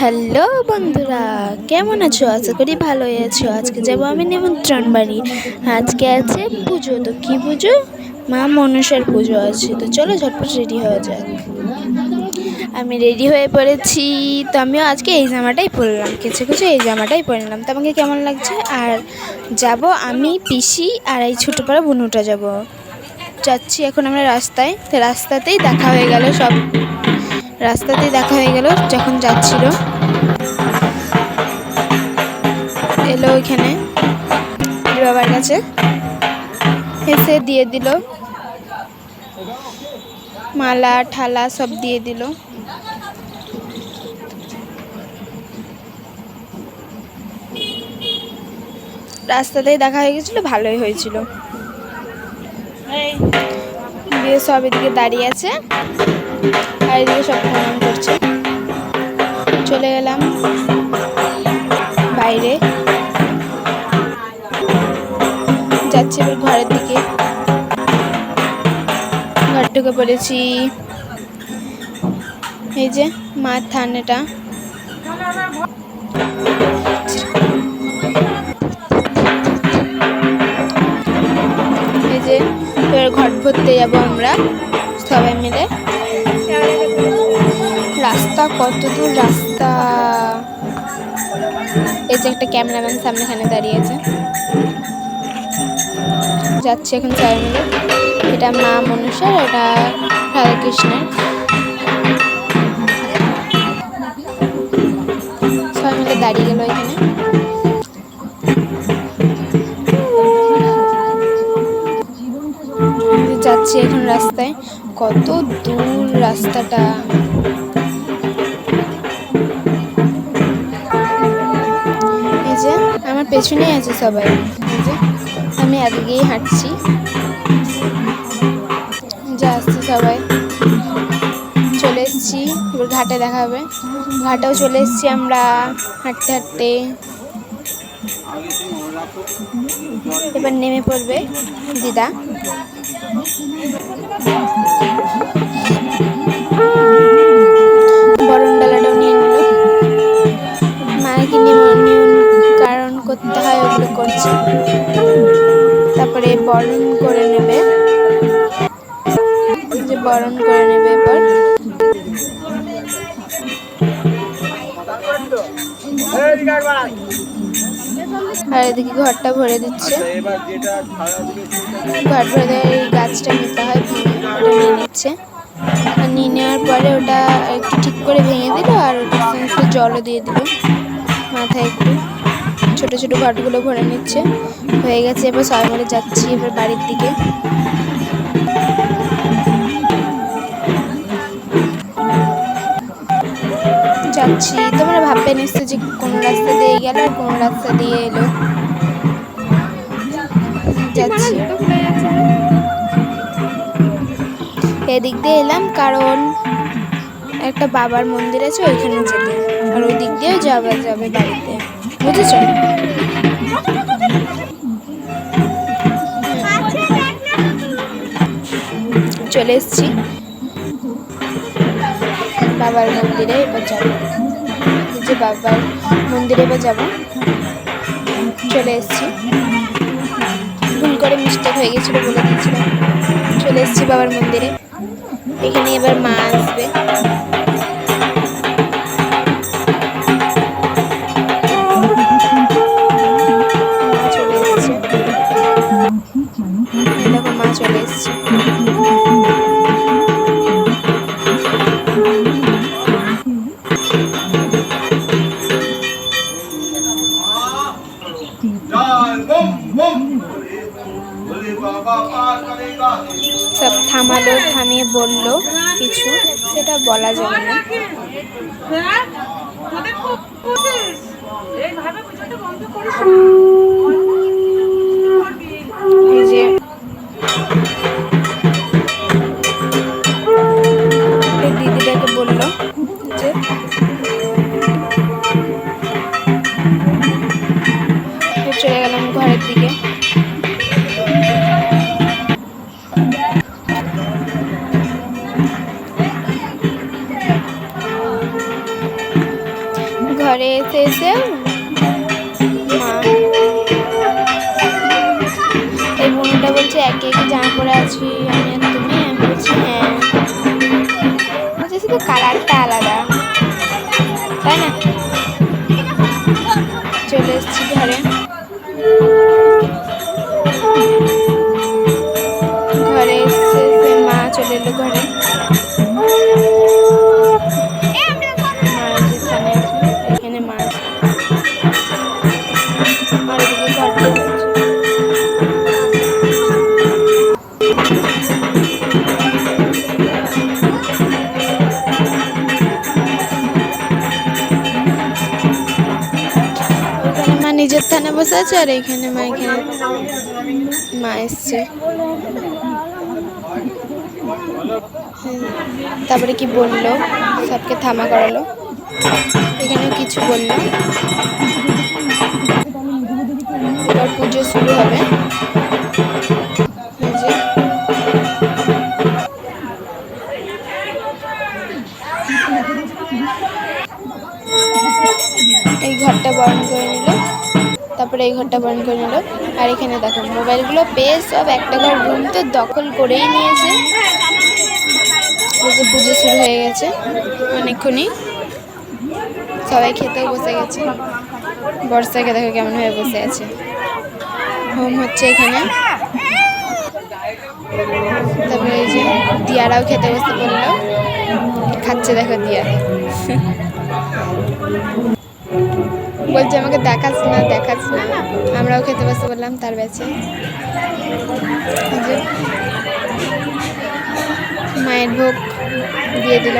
Hello বন্ধুরা, কেমন আছো? আশা করি ভালোই আছো। আজকে যাব আমি নিমন্ত্রণ বাড়ি আজকে আছে পুজো, তো কী পুজো? মা মনসার পুজো আছে, তো চলো ঝটপট রেডি হয়ে যাক। আমি রেডি হয়ে পড়েছি, তো আমিও আজকে এই জামাটাই পরলাম। কিছু কিছু এই জামাটাই পরে নিলাম তো আমাকে কেমন লাগছে? আর যাব আমি পিসি আর এই ছোটো পাড়া বুনুটা যাব। যাচ্ছি এখন আমরা রাস্তায়, তো রাস্তাতেই দেখা হয়ে গেল সব। রাস্তাতেই দেখা হয়ে গেল যখন যাচ্ছিল। এলো ওইখানে বাবার কাছে। এসে দিয়ে দিল। মালা ঠালা সব দিয়ে দিল। রাস্তাতেই দেখা হয়ে গেছিল ভালোই হয়েছিল। দিয়ে সব এদিকে দাঁড়িয়ে আছে। আর এদিকে সব প্রণাম করছে। চলে গেলাম বাইরে। যাচ্ছি এবার ঘরের দিকে। ঘর ঢুকে পড়েছি। এই যে মার থানেটা। এই যে এবার ঘর ভরতে যাব আমরা সবাই মিলে। রাস্তা কত দূর রাস্তা? এই যে একটা ক্যামেরাম্যান সামনেখানে দাঁড়িয়ে আছে যাচ্ছে এখন সবাই মিলে। এটা মা মনুষার এটা রাধাকৃষ্ণের সবাই মিলে দাঁড়িয়ে গেল এখানে। যাচ্ছি এখন রাস্তায়। কত দূর রাস্তাটা। পেছনেই আছে সবাই। আমি একদিকেই হাঁটছি। যা আসছে সবাই। চলে এসেছি, এবার ঘাটে দেখা হবে। ঘাটেও চলে এসেছি আমরা হাঁটতে হাঁটতে। এবার নেমে পড়বে দিদা। তারপরে বরণ করে নেবে। যে বরণ করে নেবে এবার। এদিকে ঘরটা ভরে দিচ্ছে। ঘর ভরে দেওয়ার এই গাছটা নিতে হয় নিয়ে নিচ্ছে। আর নিয়ে নেওয়ার পরে ওটা একটু ঠিক করে ভেঙে দিল আর ওটা একটু জলও দিয়ে দিল মাথায় একটু। ছোট ছোট ঘটগুলো ভরে নিচ্ছে। হয়ে গেছে, এবার সবাই যাচ্ছি এবার বাড়ির দিকে। যাচ্ছি। তোমরা ভাববে নিশ্চয় যে কোন রাস্তা দিয়ে গেল আর কোন রাস্তা দিয়ে এলো। যাচ্ছি। এদিক দিয়ে এলাম কারণ একটা বাবার মন্দির আছে, ওইখানে যেতে। আর ওই দিক দিয়েও যাওয়া যাবে বাড়িতে। বুঝেছ? চলে এসছি। বাবার মন্দিরে এবার যাব। যে বাবার মন্দিরে এবার যাব। চলে এসছি। ভুল করে মিস্টেক হয়ে গেছিল বলে দিয়েছিলাম। চলে এসছি বাবার মন্দিরে। এখানে এবার মা আসবে। সব থামালো, থামিয়ে বলল কিছু, সেটা বলা যাবে না। যে দিদিটাকে বলল যে, চলে গেলাম ঘরের দিকে। ঘরে এসে এসে এই বোনটা বলছে, একে একে জামা পরে আছি আমি আর তুমি? আমি বলছি হ্যাঁ। বলছে, শুধু কালারটা আলাদা। নিজের থানে বসে আছে আর এখানে মা এখানে মা এসছে। তারপরে কি বলল? সবকে থামা করালো। এখানেও কিছু বলল। পুজো শুরু হবে। এই ঘরটা বরণ করে নিল। আর এখানে দেখো, মোবাইলগুলো পেয়ে সব একটা ঘর রুম তো দখল করেই নিয়েছে। এই পুজো শুরু হয়ে গেছে, অনেকক্ষণই। সবাই খেতেও বসে গেছে। বর্ষাকে দেখো কেমন হয়ে বসে আছে। হোম হচ্ছে এখানে। তারপরে এই যে দিয়ারাও খেতে বসতে বলল খাচ্ছে দেখো দিয়া বলছে, আমাকে দেখাস না দেখাস না। আমরাও খেতে বসতে বললাম, তার যে মায়ের ভোগ দিয়ে দিল